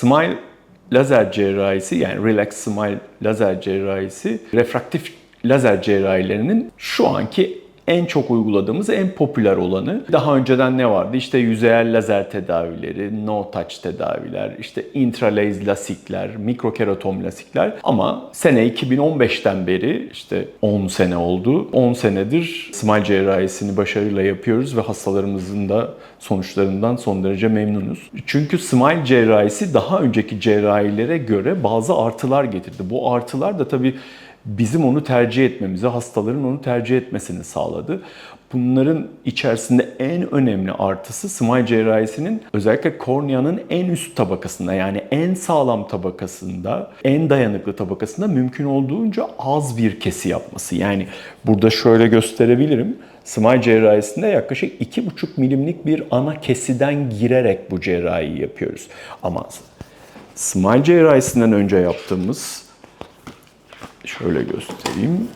Smile lazer cerrahisi yani Relax Smile lazer cerrahisi refraktif lazer cerrahilerinin şu anki en çok uyguladığımız, en popüler olanı. Daha önceden ne vardı? İşte yüzeyel lazer tedavileri, no touch tedaviler, işte intralaser lasikler, mikrokeratom lasikler. Ama sene 2015'ten beri işte 10 sene oldu. 10 senedir smile cerrahisini başarıyla yapıyoruz ve hastalarımızın da sonuçlarından son derece memnunuz. Çünkü smile cerrahisi daha önceki cerrahilere göre bazı artılar getirdi. Bu artılar da tabii bizim onu tercih etmemizi, hastaların onu tercih etmesini sağladı. Bunların içerisinde en önemli artısı smile cerrahisinin özellikle korneanın en üst tabakasında yani en sağlam tabakasında, en dayanıklı tabakasında mümkün olduğunca az bir kesi yapması. Yani burada şöyle gösterebilirim. Smile cerrahisinde yaklaşık 2,5 milimlik bir ana kesiden girerek bu cerrahiyi yapıyoruz. Ama smile cerrahisinden önce yaptığımız şöyle göstereyim.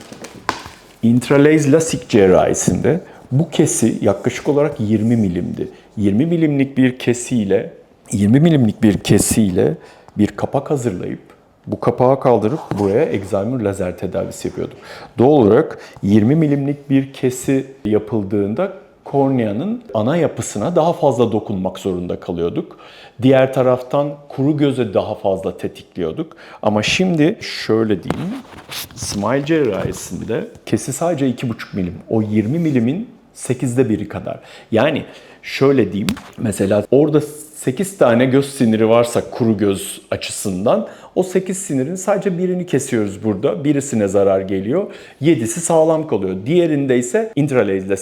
Intralaser lasik cerrahisinde bu kesi yaklaşık olarak 20 milimdi. 20 milimlik bir kesiyle 20 milimlik bir kesiyle bir kapak hazırlayıp bu kapağı kaldırıp buraya egzamür lazer tedavisi yapıyorduk. Doğal olarak 20 milimlik bir kesi yapıldığında korneanın ana yapısına daha fazla dokunmak zorunda kalıyorduk. Diğer taraftan kuru göze daha fazla tetikliyorduk. Ama şimdi şöyle diyeyim, smile cerrahisinde kesi sadece 2,5 milim. O 20 milimin 8'de biri kadar. Yani şöyle diyeyim, mesela orada 8 tane göz siniri varsa kuru göz açısından o 8 sinirin sadece birini kesiyoruz burada. Birisine zarar geliyor. 7'si sağlam kalıyor. Diğerinde ise intralaser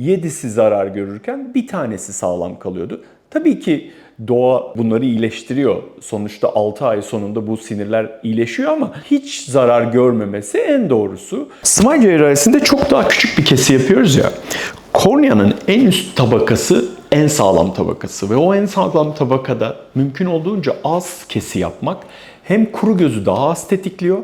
7'si zarar görürken bir tanesi sağlam kalıyordu. Tabii ki doğa bunları iyileştiriyor. Sonuçta 6 ay sonunda bu sinirler iyileşiyor ama hiç zarar görmemesi en doğrusu. Smile cerrahisinde çok daha küçük bir kesi yapıyoruz ya. Korneanın en üst tabakası en sağlam tabakası ve o en sağlam tabakada mümkün olduğunca az kesi yapmak hem kuru gözü daha az tetikliyor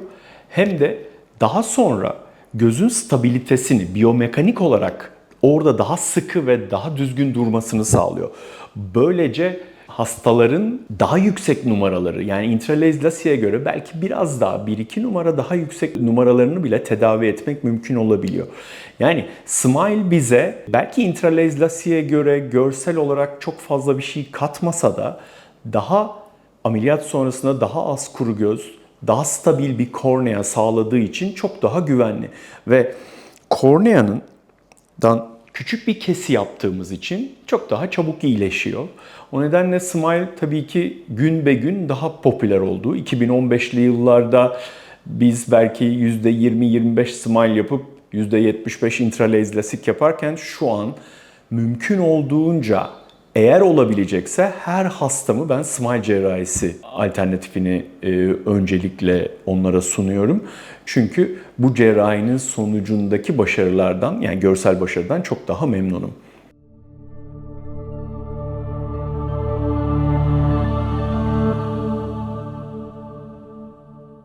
hem de daha sonra gözün stabilitesini biyomekanik olarak orada daha sıkı ve daha düzgün durmasını sağlıyor. Böylece hastaların daha yüksek numaraları yani intralaser lasiye göre belki biraz daha 1-2 numara daha yüksek numaralarını bile tedavi etmek mümkün olabiliyor. Yani Smile bize belki intralaser lasiye göre görsel olarak çok fazla bir şey katmasa da daha ameliyat sonrasında daha az kuru göz, daha stabil bir kornea sağladığı için çok daha güvenli. Ve korneanın dan küçük bir kesi yaptığımız için çok daha çabuk iyileşiyor. O nedenle Smile tabii ki gün be gün daha popüler oldu. 2015'li yıllarda biz belki %20-25 Smile yapıp %75 intralaser lasik yaparken şu an mümkün olduğunca eğer olabilecekse her hastamı ben smile cerrahisi alternatifini e, öncelikle onlara sunuyorum. Çünkü bu cerrahinin sonucundaki başarılardan yani görsel başarıdan çok daha memnunum.